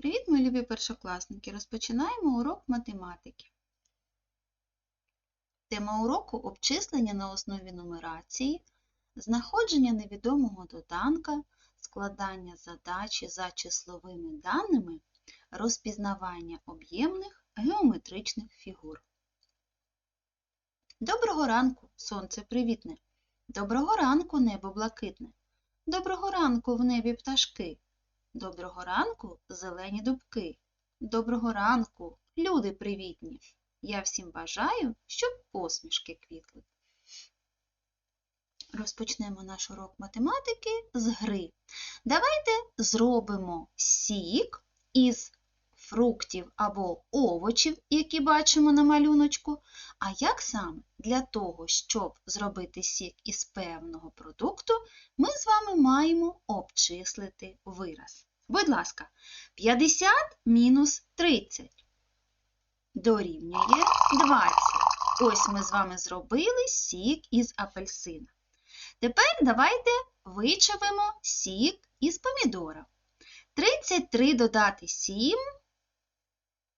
Привіт, мої любі першокласники! Розпочинаємо урок математики. Тема уроку обчислення на основі нумерації, знаходження невідомого доданка, складання задачі за числовими даними, розпізнавання об'ємних геометричних фігур. Доброго ранку, сонце привітне! Доброго ранку, небо блакитне! Доброго ранку в небі пташки! Доброго ранку, зелені дубки. Доброго ранку, люди привітні. Я всім бажаю, щоб посмішки квітли. Розпочнемо наш урок математики з гри. Давайте зробимо сік із фруктів або овочів, які бачимо на малюночку. А як саме для того, щоб зробити сік із певного продукту, ми з вами маємо обчислити вираз. Будь ласка, 50 мінус 30 дорівнює 20. Ось ми з вами зробили сік із апельсина. Тепер давайте вичавимо сік із помідора. 33 додати 7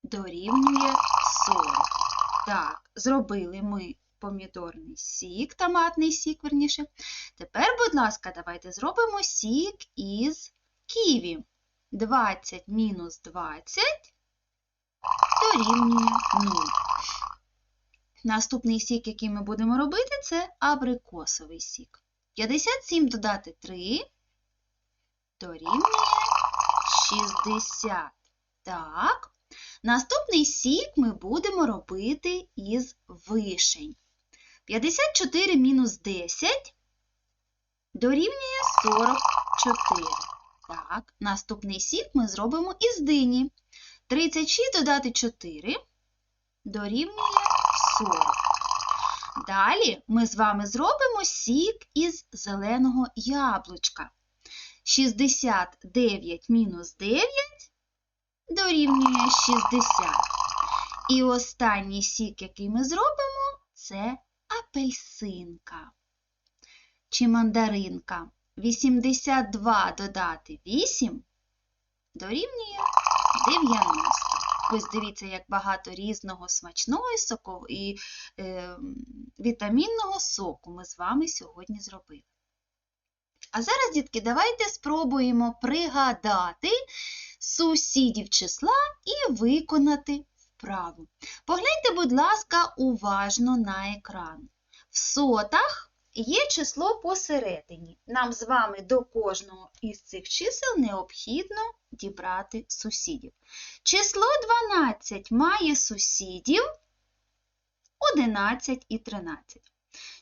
дорівнює 40. Так, зробили ми помідорний сік, томатний сік, верніше. Тепер, будь ласка, давайте зробимо сік із ківі. 20 мінус 20 дорівнює 0. Наступний сік, який ми будемо робити, це абрикосовий сік. 57 додати 3 дорівнює 60. Так. Наступний сік ми будемо робити із вишень. 54 мінус 10 дорівнює 44. Так, наступний сік ми зробимо із дині. 36 додати 4 дорівнює 40. Далі ми з вами зробимо сік із зеленого яблучка. 69 мінус 9 дорівнює 60. І останній сік, який ми зробимо, це апельсинка чи мандаринка. 82 додати 8 дорівнює 90. Ось дивіться, як багато різного смачного і, соку, і е, вітамінного соку ми з вами сьогодні зробили. А зараз, дітки, давайте спробуємо пригадати сусідів числа і виконати вправу. Погляньте, будь ласка, уважно на екран. В сотах Є число посередині. Нам з вами до кожного із цих чисел необхідно дібрати сусідів. Число 12 має сусідів 11 і 13.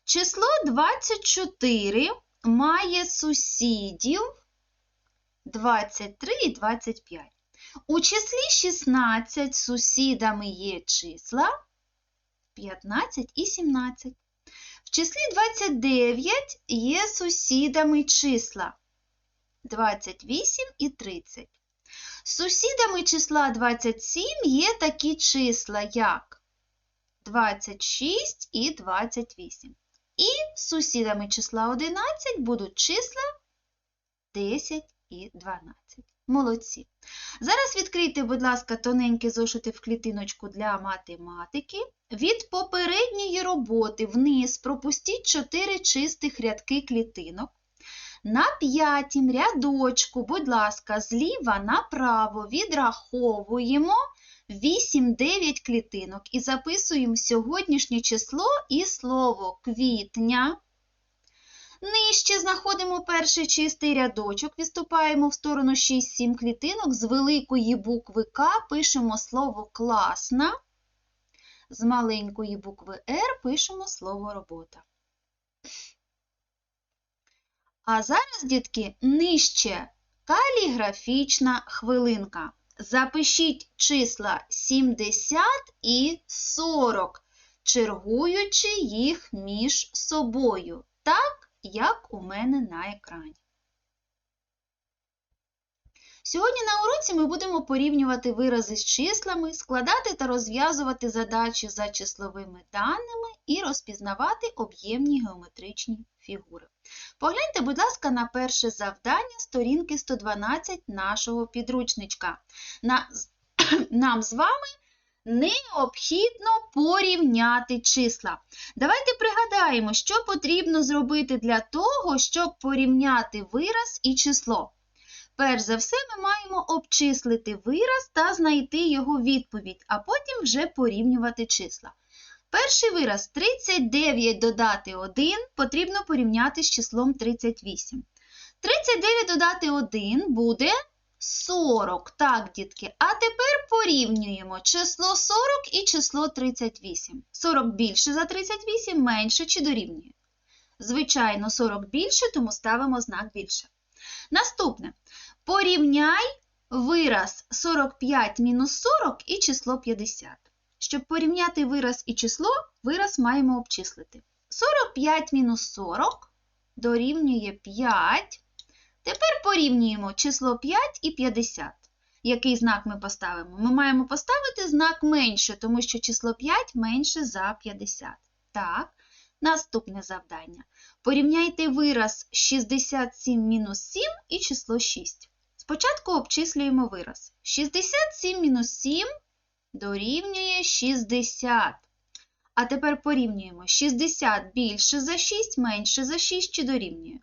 Число 24 має сусідів 23 і 25. У числі 16 сусідами є числа 15 і 17. В числі 29 є сусідами числа 28 і 30. Сусідами числа 27 є такі числа, як 26 і 28. І сусідами числа 11 будуть числа 10 і 12. Молодці. Зараз відкрийте, будь ласка, тоненькі зошити в клітиночку для математики. Від попередньої роботи вниз пропустіть 4 чистих рядки клітинок. На п'ятім рядочку, будь ласка, зліва направо відраховуємо 8-9 клітинок і записуємо сьогоднішнє число і слово квітня. Нижче знаходимо перший чистий рядочок, відступаємо в сторону 6-7 клітинок, з великої букви К пишемо слово класна, з маленької букви Р пишемо слово робота. А зараз, дітки, нижче каліграфічна хвилинка. Запишіть числа 70 і 40, чергуючи їх між собою. Так, як у мене на екрані. Сьогодні на уроці ми будемо порівнювати вирази з числами, складати та розв'язувати задачі за числовими даними і розпізнавати об'ємні геометричні фігури. Погляньте, будь ласка, на перше завдання сторінки 112 нашого підручничка. На- Нам з вами необхідно порівняти числа. Давайте пригадаємо, що потрібно зробити для того, щоб порівняти вираз і число. Перш за все, ми маємо обчислити вираз та знайти його відповідь, а потім вже порівнювати числа. Перший вираз 39 додати 1 потрібно порівняти з числом 38. 39 додати 1 буде 40. Так, дітки. А тепер порівнюємо число 40 і число 38. 40 більше за 38, менше чи дорівнює? Звичайно, 40 більше, тому ставимо знак більше. Наступне. Порівняй вираз 45 мінус 40 і число 50. Щоб порівняти вираз і число, вираз маємо обчислити. 45 мінус 40 дорівнює 5. Тепер порівнюємо число 5 і 50. Який знак ми поставимо? Ми маємо поставити знак менше, тому що число 5 менше за 50. Так, наступне завдання. Порівняйте вираз 67 мінус 7 і число 6. Спочатку обчислюємо вираз. 67 мінус 7 дорівнює 60. А тепер порівнюємо 60 більше за 6, менше за 6 чи дорівнює.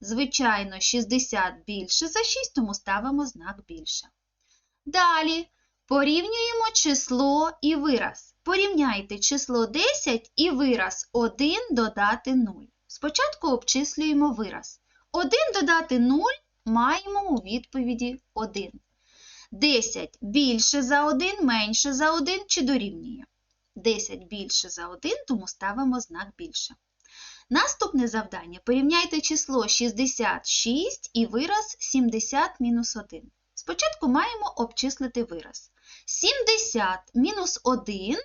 Звичайно, 60 більше за 6, тому ставимо знак більше. Далі порівнюємо число і вираз. Порівняйте число 10 і вираз 1 додати 0. Спочатку обчислюємо вираз. 1 додати 0 маємо у відповіді 1. 10 більше за 1, менше за 1 чи дорівнює. 10 більше за 1, тому ставимо знак більше. Наступне завдання. Порівняйте число 66 і вираз 70 мінус 1. Спочатку маємо обчислити вираз. 70 мінус 1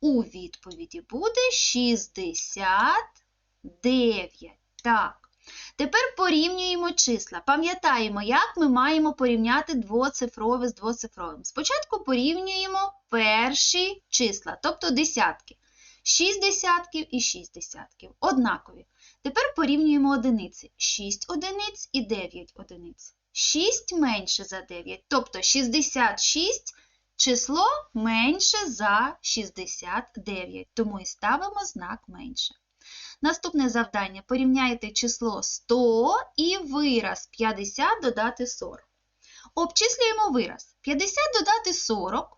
у відповіді буде 69. Так. Тепер порівнюємо числа. Пам'ятаємо, як ми маємо порівняти двоцифрове з двоцифровим. Спочатку порівнюємо перші числа, тобто десятки. 6 десятків і 6 десятків. Однакові. Тепер порівнюємо одиниці. 6 одиниць і 9 одиниць. 6 менше за 9, тобто 66 число менше за 69, тому і ставимо знак менше. Наступне завдання. Порівняйте число 100 і вираз 50 додати 40. Обчислюємо вираз. 50 додати 40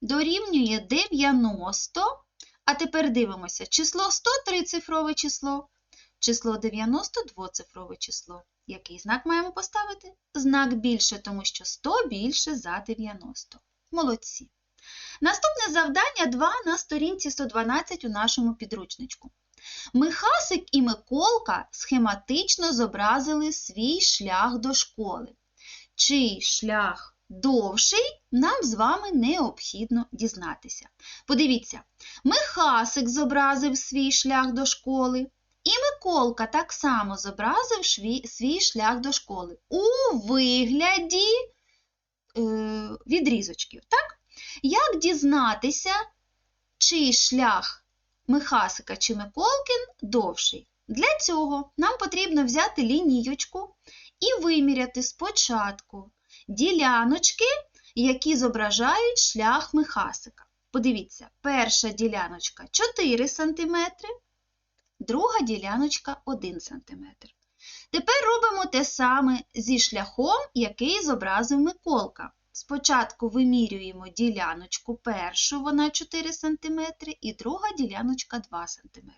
дорівнює 90. А тепер дивимося, число 100 – трицифрове число, число 90 – двоцифрове число. Який знак маємо поставити? Знак більше, тому що 100 більше за 90. Молодці. Наступне завдання 2 на сторінці 112 у нашому підручничку. Михасик і Миколка схематично зобразили свій шлях до школи. Чий шлях довший, нам з вами необхідно дізнатися. Подивіться, Михасик зобразив свій шлях до школи, і Миколка так само зобразив свій шлях до школи у вигляді е, відрізочків. Так? Як дізнатися, чий шлях Михасика чи Миколкин довший? Для цього нам потрібно взяти лінійочку і виміряти спочатку діляночки, які зображають шлях Михасика. Подивіться, перша діляночка 4 см, друга діляночка 1 см. Тепер робимо те саме зі шляхом, який зобразив Миколка. Спочатку вимірюємо діляночку першу, вона 4 см, і друга діляночка 2 см.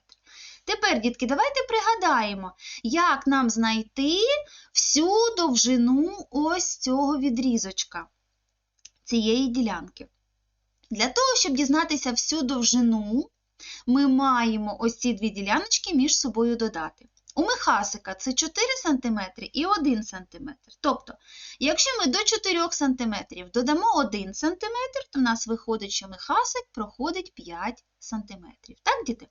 Тепер, дітки, давайте пригадаємо, як нам знайти всю довжину ось цього відрізочка, цієї ділянки. Для того, щоб дізнатися всю довжину, ми маємо ось ці дві діляночки між собою додати. У Михасика це 4 см і 1 см. Тобто, якщо ми до 4 см додамо 1 см, то в нас виходить, що Михасик проходить 5 см. Так, діти?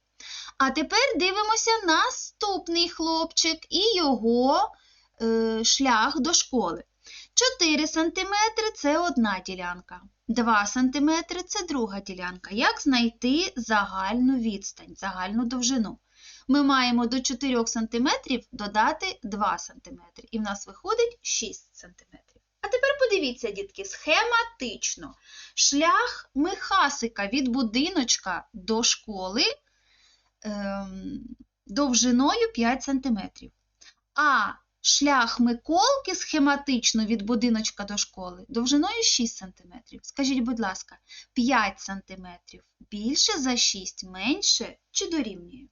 А тепер дивимося наступний хлопчик і його е, шлях до школи. 4 см це одна ділянка. 2 см це друга ділянка. Як знайти загальну відстань, загальну довжину? Ми маємо до 4 см додати 2 см. І в нас виходить 6 см. А тепер подивіться, дітки, схематично. Шлях Михасика від будиночка до школи ем, довжиною 5 см. А шлях Миколки схематично від будиночка до школи довжиною 6 см. Скажіть, будь ласка, 5 см більше за 6 менше чи дорівнює?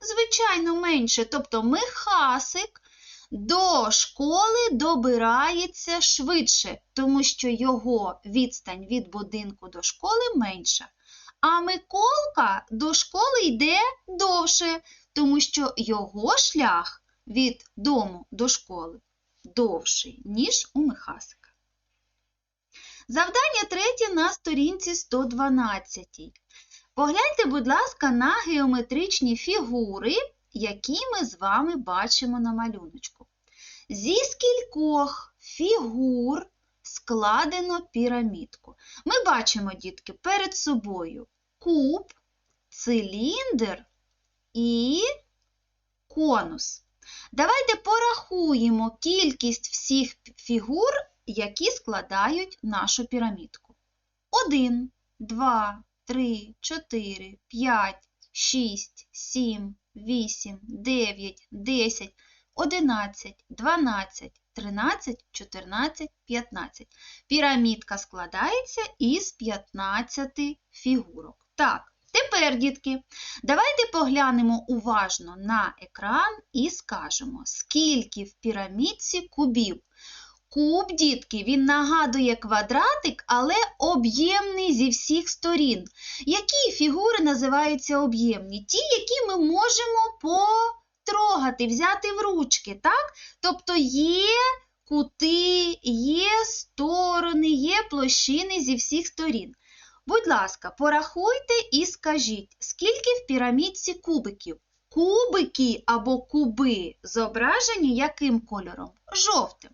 Звичайно, менше. Тобто Михасик до школи добирається швидше, тому що його відстань від будинку до школи менша. А Миколка до школи йде довше, тому що його шлях від дому до школи довший, ніж у Михасика. Завдання третє на сторінці 112. Погляньте, будь ласка, на геометричні фігури, які ми з вами бачимо на малюночку. Зі скількох фігур складено пірамідку. Ми бачимо, дітки, перед собою куб, циліндр і конус. Давайте порахуємо кількість всіх фігур, які складають нашу пірамідку. 1, 2, 3, 4, 5, 6, 7, 8, 9, 10, 11, 12, 13, 14, 15. Пірамідка складається із 15 фігурок. Так, тепер, дітки, давайте поглянемо уважно на екран і скажемо, скільки в пірамідці кубів. Куб, дітки, він нагадує квадратик, але об'ємний зі всіх сторін. Які фігури називаються об'ємні? Ті, які ми можемо потрогати, взяти в ручки. так? Тобто є кути, є сторони, є площини зі всіх сторін. Будь ласка, порахуйте і скажіть, скільки в пірамідці кубиків? Кубики або куби зображені яким кольором? Жовтим.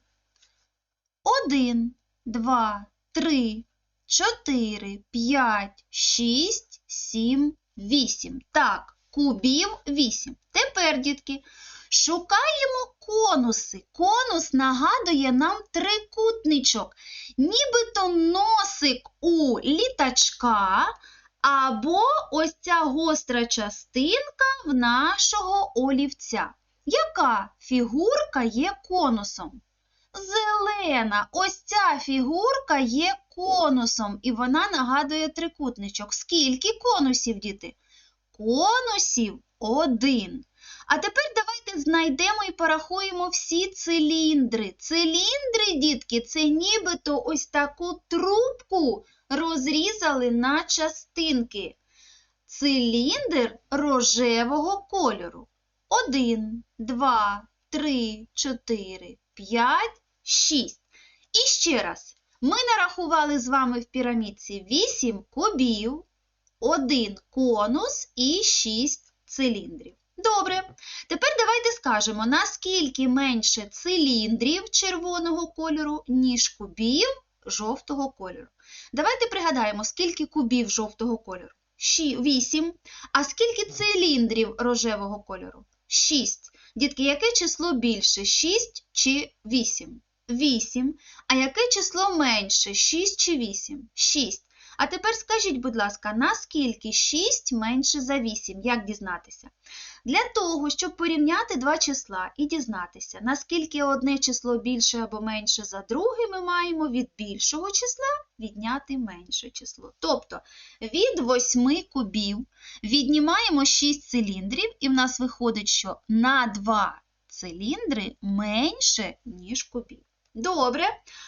Один, два, три, чотири, п'ять, шість, сім, вісім. Так, кубів вісім. Тепер, дітки, шукаємо конуси. Конус нагадує нам трикутничок, нібито носик у літачка, або ось ця гостра частинка в нашого олівця. Яка фігурка є конусом? Зелена. Ось ця фігурка є конусом, і вона нагадує трикутничок. Скільки конусів, діти? Конусів один. А тепер давайте знайдемо і порахуємо всі циліндри. Циліндри, дітки, це нібито ось таку трубку розрізали на частинки. Циліндр рожевого кольору. Один, два, три, чотири, п'ять, шість. І ще раз. Ми нарахували з вами в пірамідці 8 кубів, 1 конус і 6 циліндрів. Добре. Тепер давайте скажемо, наскільки менше циліндрів червоного кольору, ніж кубів жовтого кольору. Давайте пригадаємо, скільки кубів жовтого кольору. 8. А скільки циліндрів рожевого кольору? 6. Дітки, яке число більше? 6 чи 8? 8. А яке число менше? 6 чи 8? 6. А тепер скажіть, будь ласка, наскільки 6 менше за 8? Як дізнатися? Для того, щоб порівняти два числа і дізнатися, наскільки одне число більше або менше за друге, ми маємо від більшого числа відняти менше число. Тобто від 8 кубів віднімаємо 6 циліндрів, і в нас виходить, що на 2 циліндри менше, ніж кубів. Добре.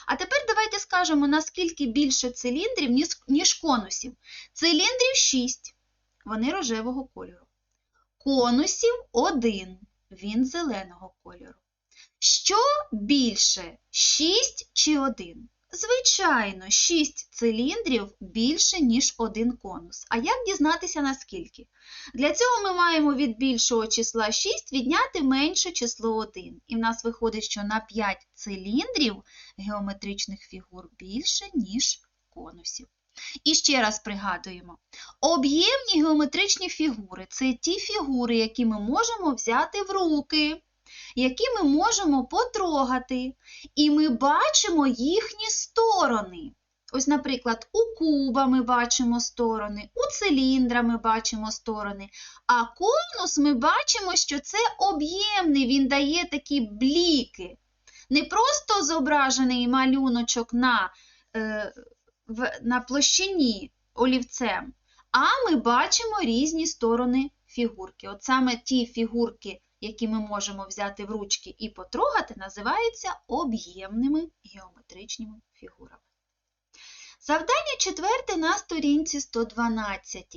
А тепер давайте скажемо, наскільки більше циліндрів, ніж конусів. Циліндрів 6, вони рожевого кольору. Конусів 1, він зеленого кольору. Що більше 6 чи 1? Звичайно, 6 циліндрів більше, ніж один конус. А як дізнатися наскільки? Для цього ми маємо від більшого числа 6 відняти менше число 1. І в нас виходить, що на 5 циліндрів геометричних фігур більше, ніж конусів. І ще раз пригадуємо: об'ємні геометричні фігури це ті фігури, які ми можемо взяти в руки, які ми можемо потрогати, і ми бачимо їхні сторони. Ось, наприклад, у куба ми бачимо сторони, у циліндра ми бачимо сторони, а конус ми бачимо, що це об'ємний, він дає такі бліки. Не просто зображений малюночок на е, в, на площині олівцем, а ми бачимо різні сторони фігурки. От саме ті фігурки, які ми можемо взяти в ручки і потрогати, називаються об'ємними геометричними фігурами. Завдання четверте на сторінці 112.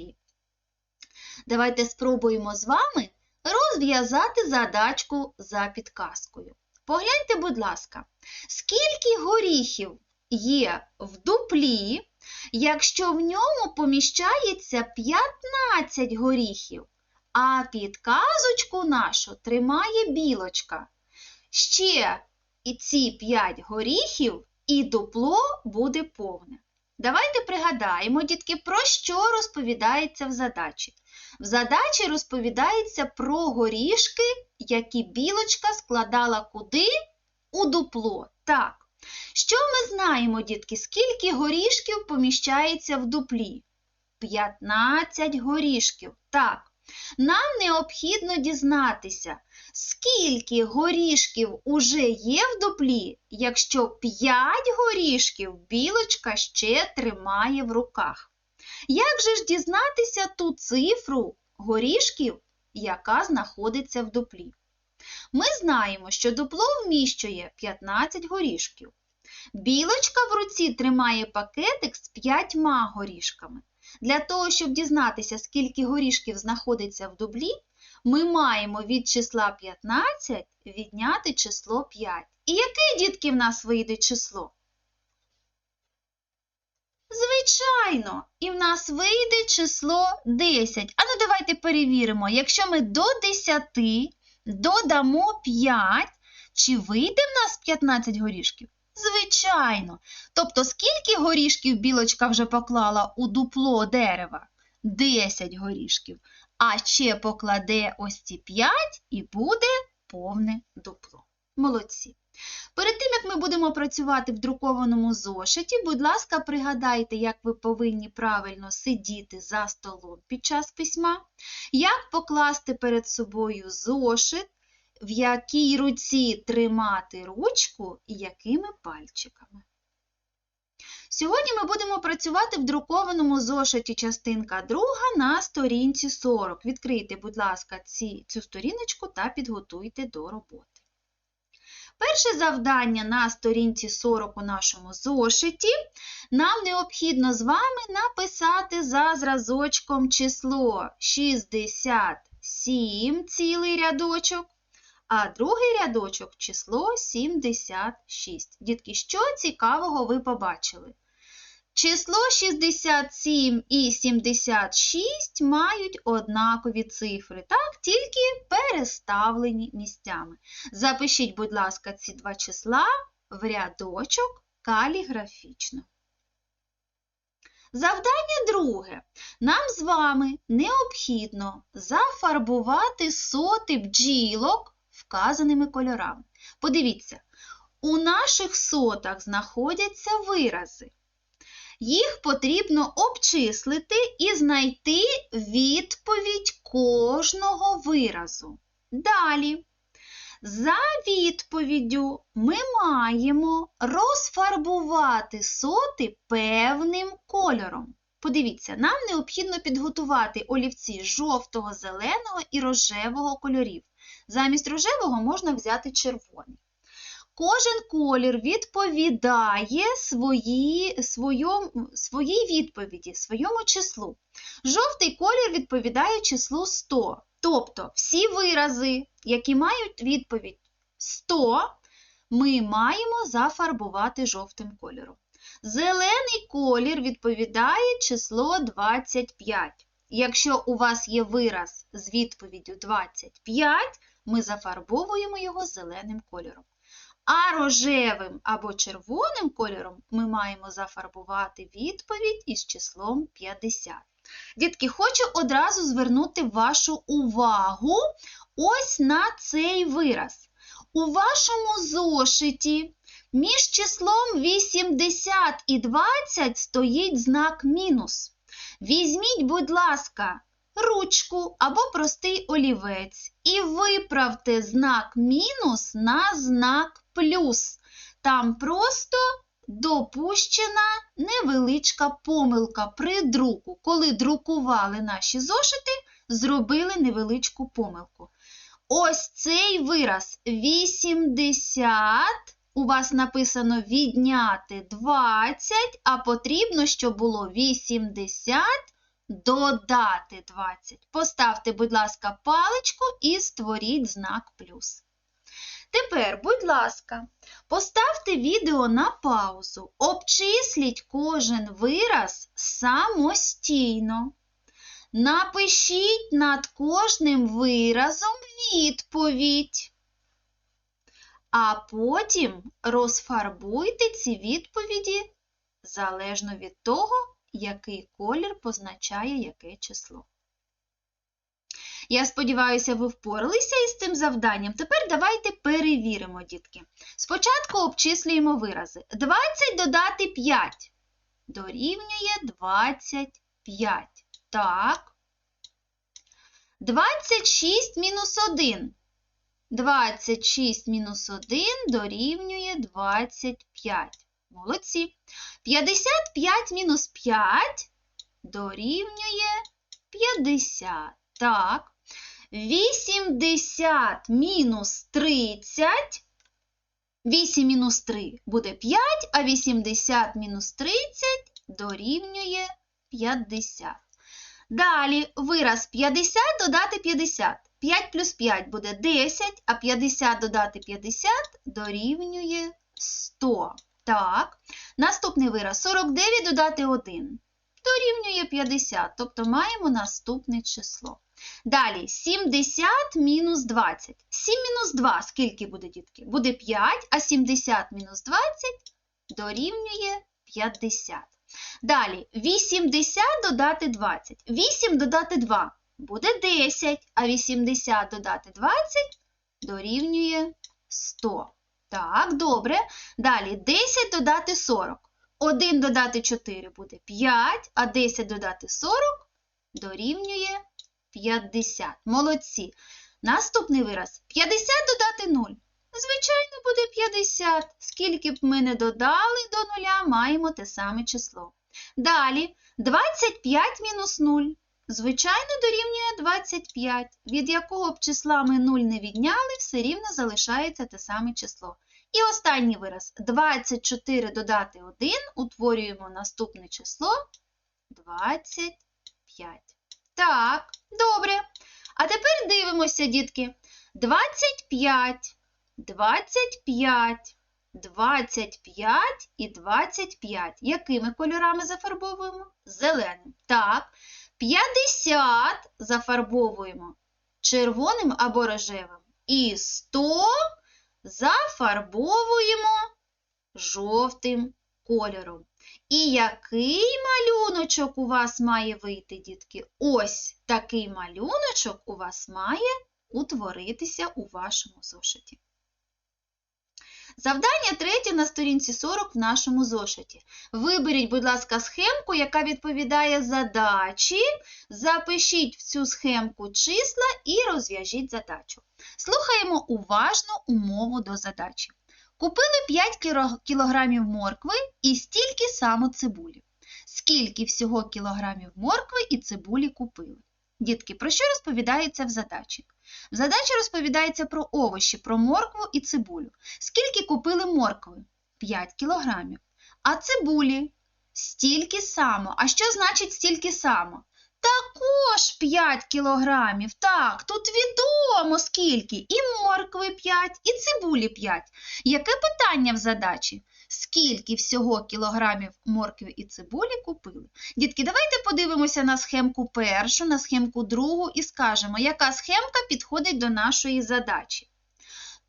Давайте спробуємо з вами розв'язати задачку за підказкою. Погляньте, будь ласка, скільки горіхів є в дуплі, якщо в ньому поміщається 15 горіхів, а підказочку нашу тримає білочка. Ще і ці 5 горіхів, і дупло буде повне. Давайте пригадаємо, дітки, про що розповідається в задачі. В задачі розповідається про горішки, які білочка складала куди? У дупло. Так. Що ми знаємо, дітки, скільки горішків поміщається в дуплі? 15 горішків. Так. Нам необхідно дізнатися, скільки горішків уже є в дуплі, якщо 5 горішків білочка ще тримає в руках. Як же ж дізнатися ту цифру горішків, яка знаходиться в дуплі? Ми знаємо, що дупло вміщує 15 горішків. Білочка в руці тримає пакетик з 5 горішками. Для того, щоб дізнатися, скільки горішків знаходиться в дублі, ми маємо від числа 15 відняти число 5. І яке, дітки, в нас вийде число? Звичайно, і в нас вийде число 10. А ну давайте перевіримо, якщо ми до 10 додамо 5, чи вийде в нас 15 горішків? Звичайно. Тобто, скільки горішків білочка вже поклала у дупло дерева? 10 горішків. А ще покладе ось ці 5 і буде повне дупло. Молодці. Перед тим, як ми будемо працювати в друкованому зошиті, будь ласка, пригадайте, як ви повинні правильно сидіти за столом під час письма, як покласти перед собою зошит, в якій руці тримати ручку і якими пальчиками. Сьогодні ми будемо працювати в друкованому зошиті частинка 2 на сторінці 40. Відкрийте, будь ласка, ці, цю сторіночку та підготуйте до роботи. Перше завдання на сторінці 40 у нашому зошиті. Нам необхідно з вами написати за зразочком число 67 цілий рядочок а другий рядочок число 76. Дітки, що цікавого ви побачили? Число 67 і 76 мають однакові цифри, так, тільки переставлені місцями. Запишіть, будь ласка, ці два числа в рядочок каліграфічно. Завдання друге. Нам з вами необхідно зафарбувати соти бджілок вказаними кольорами. Подивіться, у наших сотах знаходяться вирази. Їх потрібно обчислити і знайти відповідь кожного виразу. Далі, за відповіддю ми маємо розфарбувати соти певним кольором. Подивіться, нам необхідно підготувати олівці жовтого, зеленого і рожевого кольорів. Замість рожевого можна взяти червоний. Кожен колір відповідає свої, своєму, своїй відповіді, своєму числу. Жовтий колір відповідає числу 100. Тобто всі вирази, які мають відповідь 100, ми маємо зафарбувати жовтим кольором. Зелений колір відповідає число 25. Якщо у вас є вираз з відповіддю 25, ми зафарбовуємо його зеленим кольором. А рожевим або червоним кольором ми маємо зафарбувати відповідь із числом 50. Дітки, хочу одразу звернути вашу увагу ось на цей вираз. У вашому зошиті між числом 80 і 20 стоїть знак мінус. Візьміть, будь ласка, ручку або простий олівець і виправте знак мінус на знак плюс. Там просто допущена невеличка помилка при друку. Коли друкували наші зошити, зробили невеличку помилку. Ось цей вираз 80. У вас написано відняти 20, а потрібно, щоб було 80 додати 20. Поставте, будь ласка, паличку і створіть знак плюс. Тепер, будь ласка, поставте відео на паузу, обчисліть кожен вираз самостійно. Напишіть над кожним виразом відповідь. А потім розфарбуйте ці відповіді залежно від того, який колір позначає яке число. Я сподіваюся, ви впоралися із цим завданням. Тепер давайте перевіримо, дітки. Спочатку обчислюємо вирази. 20 додати 5 дорівнює 25. Так. 26 мінус 1. 26 мінус 1 дорівнює 25. Молодці. 55 мінус 5 дорівнює 50. Так. 80 мінус 30. 8 мінус 3 буде 5, а 80 мінус 30 дорівнює 50. Далі вираз 50 додати 50. 5 плюс 5 буде 10, а 50 додати 50 дорівнює 100. Так. Наступний вираз 49 додати 1 дорівнює 50, тобто маємо наступне число. Далі 70 мінус 20. 7 мінус 2 скільки буде, дітки? Буде 5, а 70 мінус 20 дорівнює 50. Далі 80 додати 20. 8 додати 2 буде 10, а 80 додати 20 дорівнює 100. Так, добре. Далі 10 додати 40. 1 додати 4 буде 5, а 10 додати 40 дорівнює 50. Молодці. Наступний вираз 50 додати 0. Звичайно, буде 50. Скільки б ми не додали до нуля, маємо те саме число. Далі 25 мінус 0. Звичайно, дорівнює 25. Від якого б числа ми 0 не відняли, все рівно залишається те саме число. І останній вираз 24 додати 1, утворюємо наступне число 25. Так, добре. А тепер дивимося, дітки. 25, 25, 25 і 25. Якими кольорами зафарбовуємо? Зеленим. Так. 50 зафарбовуємо червоним або рожевим. І 100 зафарбовуємо жовтим кольором. І який малюночок у вас має вийти, дітки? Ось такий малюночок у вас має утворитися у вашому зошиті. Завдання третє на сторінці 40 в нашому зошиті. Виберіть, будь ласка, схемку, яка відповідає задачі. Запишіть в цю схемку числа і розв'яжіть задачу. Слухаємо уважно умову до задачі. Купили 5 кілограмів моркви і стільки само цибулі. Скільки всього кілограмів моркви і цибулі купили? Дітки, про що розповідається в задачі? В задачі розповідається про овочі, про моркву і цибулю. Скільки купили моркви? 5 кілограмів. А цибулі стільки само. А що значить стільки само? Також 5 кілограмів. Так, тут відомо скільки. І моркви 5, і цибулі 5. Яке питання в задачі? Скільки всього кілограмів моркви і цибулі купили? Дітки, давайте подивимося на схемку першу, на схемку другу і скажемо, яка схемка підходить до нашої задачі.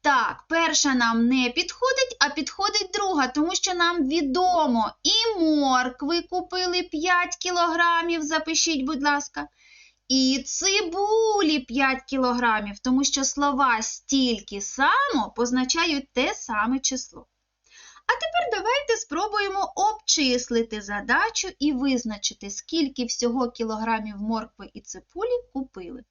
Так, перша нам не підходить, а підходить друга, тому що нам відомо і моркви купили 5 кілограмів, запишіть, будь ласка, і цибулі 5 кілограмів, тому що слова стільки само позначають те саме число. А тепер давайте спробуємо обчислити задачу і визначити, скільки всього кілограмів моркви і цибулі купили.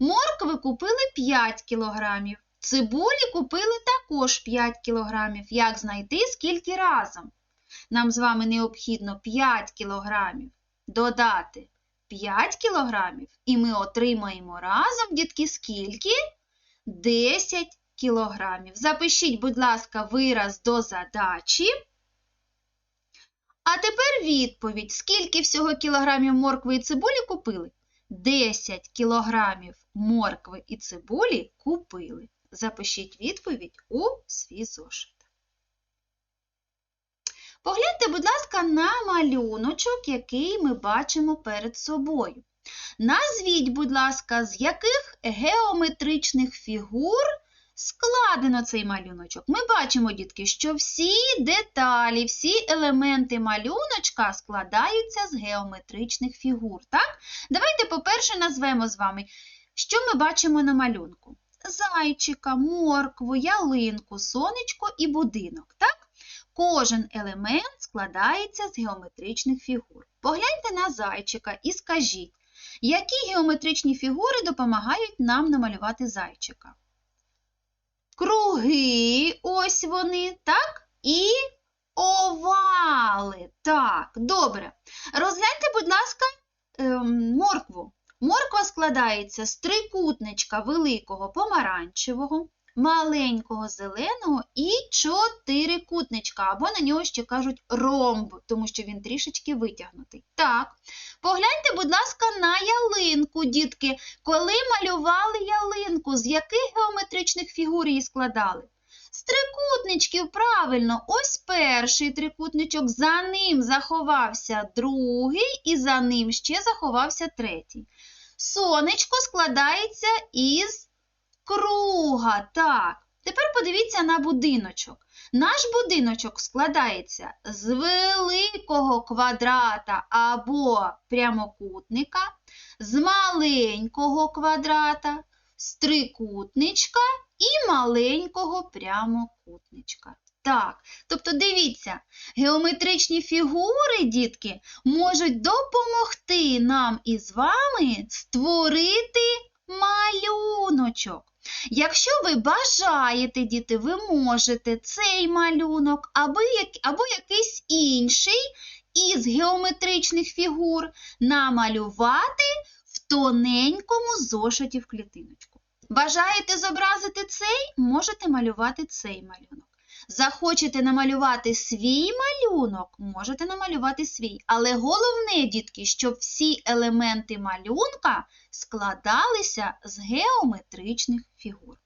Моркви купили 5 кілограмів. Цибулі купили також 5 кілограмів. Як знайти, скільки разом? Нам з вами необхідно 5 кілограмів додати 5 кілограмів, і ми отримаємо разом, дітки, скільки? 10 кілограмів. Запишіть, будь ласка, вираз до задачі. А тепер відповідь. Скільки всього кілограмів моркви і цибулі купили? 10 кілограмів моркви і цибулі купили. Запишіть відповідь у свій зошит. Погляньте, будь ласка, на малюночок, який ми бачимо перед собою. Назвіть, будь ласка, з яких геометричних фігур складено цей малюночок. Ми бачимо, дітки, що всі деталі, всі елементи малюночка складаються з геометричних фігур. Так? Давайте, по-перше, назвемо з вами, що ми бачимо на малюнку зайчика, моркву, ялинку, сонечко і будинок. Так? Кожен елемент складається з геометричних фігур. Погляньте на зайчика і скажіть, які геометричні фігури допомагають нам намалювати зайчика? Круги, ось вони, так? І овали. Так, добре. Розгляньте, будь ласка, ем, моркву. Морква складається з трикутничка великого помаранчевого, маленького зеленого і чотирикутничка, або на нього ще кажуть ромб, тому що він трішечки витягнутий. Так, погляньте, будь ласка, на ялинку, дітки. Коли малювали ялинку, з яких геометричних фігур її складали? З трикутничків, правильно, ось перший трикутничок, за ним заховався другий, і за ним ще заховався третій. Сонечко складається із круга. Так. Тепер подивіться на будиночок. Наш будиночок складається з великого квадрата або прямокутника, з маленького квадрата, з трикутничка і маленького прямокутничка. Так, тобто дивіться, геометричні фігури, дітки, можуть допомогти нам із вами створити малюночок. Якщо ви бажаєте, діти, ви можете цей малюнок або, або якийсь інший із геометричних фігур намалювати в тоненькому зошиті в клітиночку. Бажаєте зобразити цей, можете малювати цей малюнок. Захочете намалювати свій малюнок, можете намалювати свій. Але головне, дітки, щоб всі елементи малюнка складалися з геометричних фігур.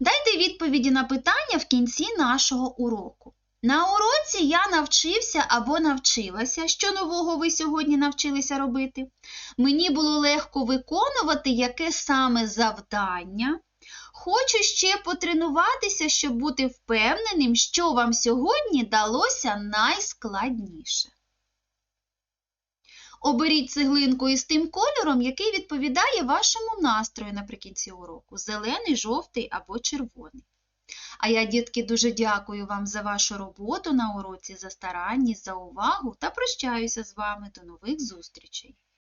Дайте відповіді на питання в кінці нашого уроку. На уроці я навчився або навчилася, що нового ви сьогодні навчилися робити. Мені було легко виконувати яке саме завдання. Хочу ще потренуватися, щоб бути впевненим, що вам сьогодні далося найскладніше. Оберіть цеглинку із тим кольором, який відповідає вашому настрою наприкінці уроку зелений, жовтий або червоний. А я, дітки, дуже дякую вам за вашу роботу на уроці, за старанність, за увагу та прощаюся з вами до нових зустрічей!